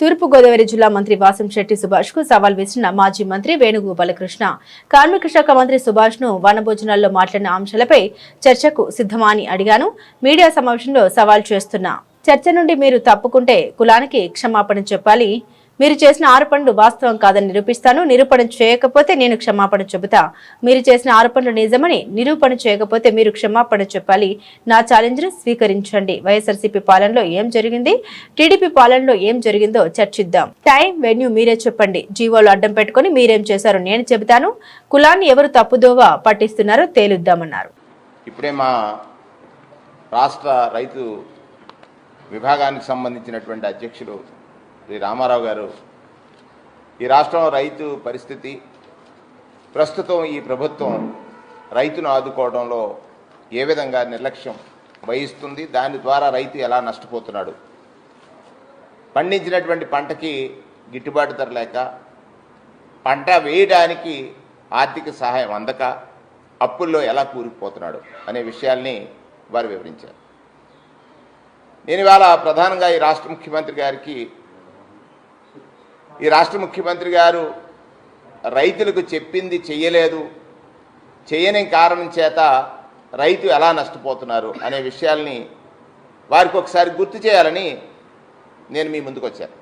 తూర్పుగోదావరి జిల్లా మంత్రి వాసం శెట్టి సుభాష్కు సవాల్ విసిరిన మాజీ మంత్రి వేణుగోపాలకృష్ణ. కార్మిక శాఖ మంత్రి సుభాష్ను వనభోజనాల్లో మాట్లాడిన అంశాలపై చర్చకు సిద్ధమా అని అడిగాను. మీడియా సమావేశంలో సవాల్ చేస్తున్నా చర్చ నుండి మీరు తప్పుకుంటే కులానికి క్షమాపణ చెప్పాలి మీరు చేసిన ఆరోపణలు వాస్తవం కాదని నిరూపిస్తాను. నిరూపణ చేయకపోతే నేను క్షమాపణ చెబుతా. మీరు చేసిన ఆరోపణలు నిజమని నిరూపణ చేయకపోతే మీరు క్షమాపణ చెప్పాలి. నా ఛాలెంజ్ స్వీకరించండి. వైఎస్ఆర్సీపీ పాలనలో ఏం జరిగింది? టీడీపీ పాలనలో ఏం జరిగిందో చర్చిద్దాం. టైం వెన్యూ మీరే చెప్పండి. జీవోలు అడ్డం పెట్టుకొని మీరేం చేశారో నేను చెబుతాను. కులాన్ని ఎవరు తప్పుదోవ పట్టిస్తున్నారో తేలుద్దామన్నారు. ఇప్పుడే మా రాష్ట్ర రైతు విభాగానికి సంబంధించినటువంటి అధ్యక్షులు శ్రీ రామారావు గారు ఈ రాష్ట్రం రైతు పరిస్థితి ప్రస్తుతం ఈ ప్రభుత్వం రైతును ఆదుకోవడంలో ఏ విధంగా నిర్లక్ష్యం వహిస్తుంది దాని ద్వారా రైతు ఎలా నష్టపోతున్నాడు? పండించినటువంటి పంటకి గిట్టుబాటు ధర లేక పంట వేయడానికి ఆర్థిక సహాయం అందక అప్పుల్లో ఎలా కూరుకుపోతున్నాడు అనే విషయాల్ని వారు వివరించారు. నేను ఇవాళ ప్రధానంగా ఈ రాష్ట్ర ముఖ్యమంత్రి గారికి ఈ రాష్ట్ర ముఖ్యమంత్రి గారు రైతులకు చెప్పింది చెయ్యలేదు. చేయని కారణం చేత రైతు ఎలా నష్టపోతున్నారు అనే విషయాల్ని వారికి ఒకసారి గుర్తు చేయాలని నేను మీ ముందుకు వచ్చాను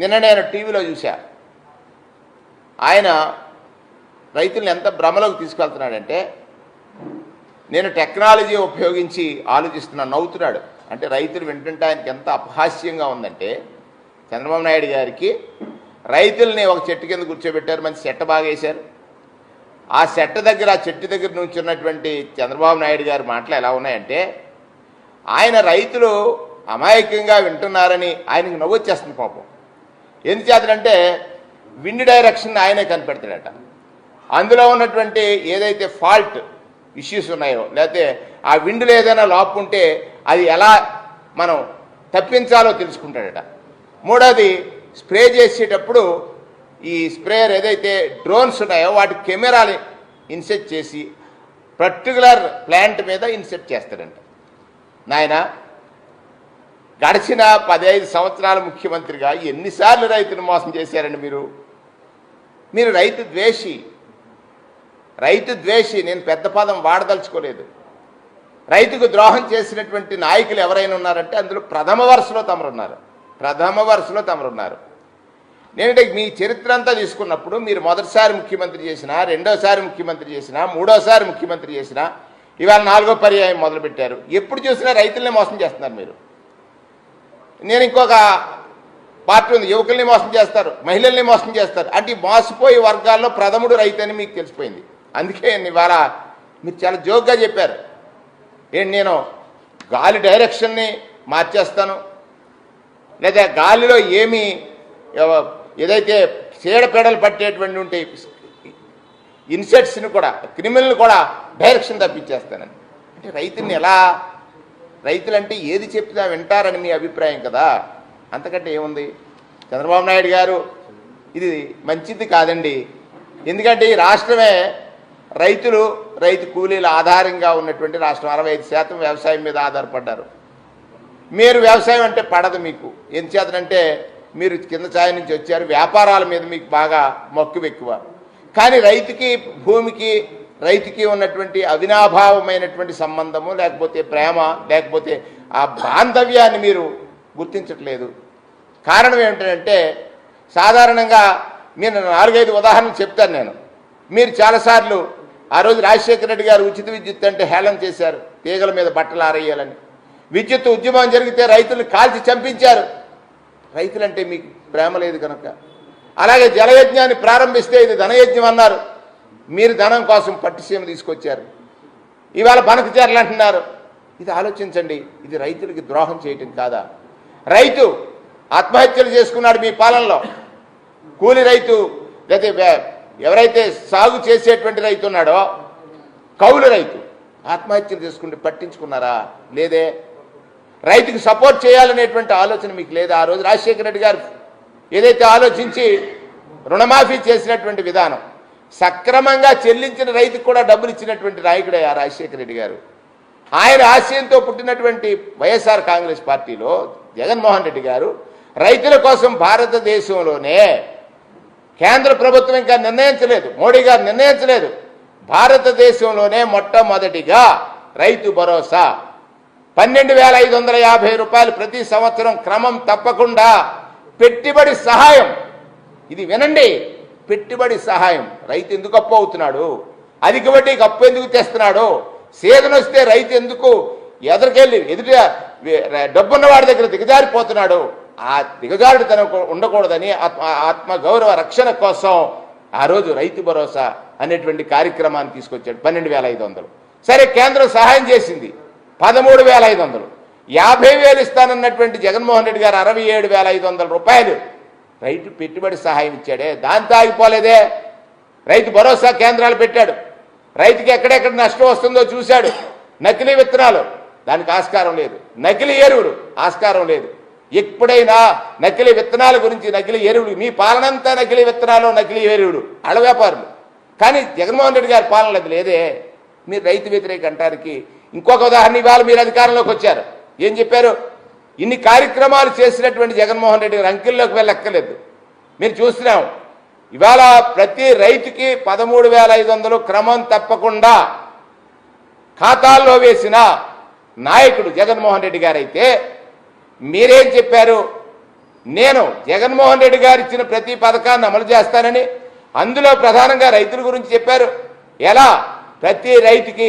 నిన్న నేను టీవీలో చూశా. ఆయన రైతుల్ని ఎంత భ్రమలోకి తీసుకెళ్తున్నాడంటే నేను టెక్నాలజీ ఉపయోగించి ఆలోచిస్తున్నా నవ్వుతున్నాడు. అంటే రైతులు వింటుంటే ఆయనకి ఎంత అపహాస్యంగా ఉందంటే చంద్రబాబు నాయుడు గారికి రైతుల్ని ఒక చెట్టు కింద కూర్చోబెట్టారు మంచి సెట్ట బాగా వేశారు. ఆ సెట్ట దగ్గర ఆ చెట్టు దగ్గర నుంచి ఉన్నటువంటి చంద్రబాబు నాయుడు గారి మాటలు ఎలా ఉన్నాయంటే ఆయన రైతులు అమాయకంగా వింటున్నారని ఆయనకి నవ్వొచ్చేస్తుంది పాపం. ఎందుచేతనంటే విండ్ డైరెక్షన్ ఆయనే కనిపెడతాడట. అందులో ఉన్నటువంటి ఏదైతే ఫాల్ట్ ఇష్యూస్ ఉన్నాయో లేకపోతే ఆ విండ్లో ఏదైనా లోపు ఉంటే అది ఎలా మనం తప్పించాలో తెలుసుకుంటాడట. మూడోది స్ప్రే చేసేటప్పుడు ఈ స్ప్రేయర్ ఏదైతే డ్రోన్స్ ఉన్నాయో వాటి కెమెరాని ఇన్సెట్ చేసి పర్టికులర్ ప్లాంట్ మీద ఇన్సెట్ చేస్తాడంట. నాయన గడిచిన పదహైదు సంవత్సరాల ముఖ్యమంత్రిగా ఎన్నిసార్లు రైతును మోసం చేశారండి మీరు? మీరు రైతు ద్వేషి. రైతు ద్వేషి నేను పెద్ద పదం వాడదలుచుకోలేదు. రైతుకు ద్రోహం చేసినటువంటి నాయకులు ఎవరైనా ఉన్నారంటే అందులో ప్రథమ వరుసలో తమరున్నారు. ప్రథమ వరుసలో తమరున్నారు. నేనంటే మీ చరిత్ర అంతా తీసుకున్నప్పుడు మీరు మొదటిసారి ముఖ్యమంత్రి చేసినా రెండోసారి ముఖ్యమంత్రి చేసినా మూడోసారి ముఖ్యమంత్రి చేసినా ఇవాళ నాలుగో పర్యాయం మొదలుపెట్టారు. ఎప్పుడు చూసినా రైతులనే మోసం చేస్తున్నారు మీరు. నేను ఇంకొక పార్టీ ఉంది యువకుల్ని మోసం చేస్తారు మహిళల్ని మోసం చేస్తారు. అంటే మోసపోయే వర్గాల్లో ప్రథముడు రైతు అని మీకు తెలిసిపోయింది. అందుకే ఇవాళ మీరు చాలా జోక్గా చెప్పారు. ఏంటి నేను గాలి డైరెక్షన్ని మార్చేస్తాను లేదా గాలిలో ఏమి ఏదైతే చీడపీడలు పట్టేటువంటి ఉంటే ఇన్సెట్స్ని కూడా క్రిమినల్ని కూడా డైరెక్షన్ తప్పించేస్తానని. అంటే రైతుని ఎలా రైతులంటే ఏది చెప్తే వింటారని మీ అభిప్రాయం కదా. అంతకంటే ఏముంది? చంద్రబాబు నాయుడు గారు ఇది మంచిది కాదండి. ఎందుకంటే ఈ రాష్ట్రమే రైతులు రైతు కూలీల ఆధారంగా ఉన్నటువంటి రాష్ట్రం. అరవై ఐదు శాతం వ్యవసాయం మీద ఆధారపడ్డారు. మీరు వ్యవసాయం అంటే పడదు మీకు. ఎందుచేతనంటే మీరు కింద ఛాయ నుంచి వచ్చారు వ్యాపారాల మీద మీకు బాగా మక్కువ ఎక్కువ. కానీ రైతుకి భూమికి రైతుకి ఉన్నటువంటి అవినాభావమైనటువంటి సంబంధము లేకపోతే ప్రేమ లేకపోతే ఆ బాంధవ్యాన్ని మీరు గుర్తించట్లేదు. కారణం ఏమిటంటే సాధారణంగా మీరు నాలుగైదు ఉదాహరణలు చెప్తాను నేను. మీరు చాలాసార్లు ఆ రోజు రాజశేఖర రెడ్డి గారు ఉచిత విద్యుత్ అంటే హేళన చేశారు తీగల మీద బట్టలు ఆరేయాలని. విద్యుత్ ఉద్యమం జరిగితే రైతులు కాల్చి చంపించారు. రైతులంటే మీకు ప్రేమ లేదు కనుక. అలాగే జలయజ్ఞాన్ని ప్రారంభిస్తే ఇది ధనయజ్ఞం అన్నారు. మీరు ధనం కోసం పట్టిసీమ తీసుకొచ్చారు. ఇవాళ బనకచర్లు అంటున్నారు. ఇది ఆలోచించండి. ఇది రైతులకి ద్రోహం చేయటం కాదా? రైతు ఆత్మహత్యలు చేసుకున్నాడు మీ పాలనలో. కూలి రైతు లేదా ఎవరైతే సాగు చేసేటువంటి రైతు ఉన్నాడో కౌలు రైతు ఆత్మహత్యలు చేసుకుంటే పట్టించుకున్నారా? లేదే. రైతుకి సపోర్ట్ చేయాలనేటువంటి ఆలోచన మీకు లేదా? ఆ రోజు రాజశేఖర రెడ్డి గారు ఏదైతే ఆలోచించి రుణమాఫీ చేసినటువంటి విధానం సక్రమంగా చెల్లించిన రైతుకు కూడా డబ్బులు ఇచ్చినటువంటి నాయకుడే ఆ రాజశేఖర రెడ్డి గారు. ఆయన ఆశయంతో పుట్టినటువంటి వైఎస్ఆర్ కాంగ్రెస్ పార్టీలో జగన్మోహన్ రెడ్డి గారు రైతుల కోసం భారతదేశంలోనే కేంద్ర ప్రభుత్వం ఇంకా నిర్ణయించలేదు మోడీ గారు నిర్ణయించలేదు. భారతదేశంలోనే మొట్టమొదటిగా రైతు భరోసా పన్నెండు వేల ఐదు వందల యాభై రూపాయలు ప్రతి సంవత్సరం క్రమం తప్పకుండా పెట్టుబడి సహాయం. ఇది వినండి పెట్టుబడి సహాయం. రైతు ఎందుకు అప్పు అవుతున్నాడు? అధిక వడ్డీకి అప్పు ఎందుకు తెస్తున్నాడు? సీజన్ వస్తే రైతు ఎందుకు ఎదురుకెళ్ళి ఎదుట డబ్బున్న వాడి దగ్గర దిగజారిపోతున్నాడు? ఆ దిగజారుడుతనం కూ- ఉండకూడదని ఆత్మ ఆత్మ గౌరవ రక్షణ కోసం ఆ రోజు రైతు భరోసా అనేటువంటి కార్యక్రమాన్ని తీసుకొచ్చాడు పన్నెండు వేల ఐదు వందలు. సరే కేంద్రం సహాయం చేసింది. పదమూడు వేల ఐదు వందలు. యాభై వేలు ఇస్తానన్నటువంటి జగన్మోహన్ రెడ్డి గారు అరవై ఏడు వేల ఐదు వందల రూపాయలు. రైతు పెట్టుబడి సహాయం ఇచ్చాడే. దాంతో ఆగిపోలేదే. రైతు భరోసా కేంద్రాలు పెట్టాడు. రైతుకి ఎక్కడెక్కడ నష్టం వస్తుందో చూశాడు. నకిలీ విత్తనాలు. దానికి ఆస్కారం లేదు. నకిలీ ఎరువులు. ఆస్కారం లేదు. ఎప్పుడైనా నకిలీ విత్తనాల గురించి నకిలీ ఎరువులు. మీ పాలనంతా నకిలీ విత్తనాలు నకిలీ ఎరువులు. అడవ్యాపారులు కానీ జగన్మోహన్ రెడ్డి గారి పాలన లేదే. మీరు రైతు వ్యతిరేక అంటానికి ఇంకొక ఉదాహరణ ఇవాళ మీరు అధికారంలోకి వచ్చారు. ఏం చెప్పారు? ఇన్ని కార్యక్రమాలు చేసినటువంటి జగన్మోహన్ రెడ్డి గారు అంకెల్లోకి వెళ్ళక్కర్లేదు. మీరు చూస్తున్నాం. ఇవాళ ప్రతి రైతుకి పదమూడు వేల ఐదు వందలు క్రమం తప్పకుండా ఖాతాల్లో వేసిన నాయకుడు జగన్మోహన్ రెడ్డి గారైతే మీరేం చెప్పారు? నేను జగన్మోహన్ రెడ్డి గారు ఇచ్చిన ప్రతి పథకాన్ని అమలు చేస్తానని అందులో ప్రధానంగా రైతుల గురించి చెప్పారు. ఎలా? ప్రతి రైతుకి